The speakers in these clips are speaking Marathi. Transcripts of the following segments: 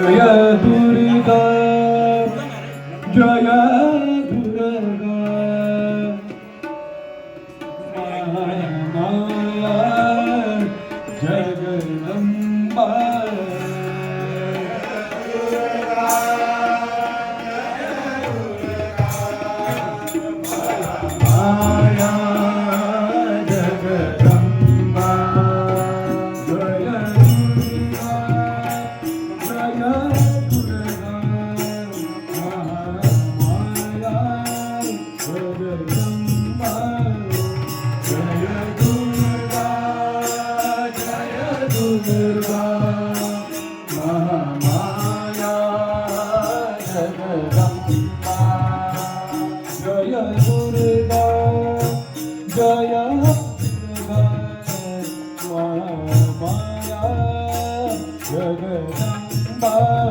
जय दुर्गा जय दुर्गा। माया जगदंबा। Maha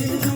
You.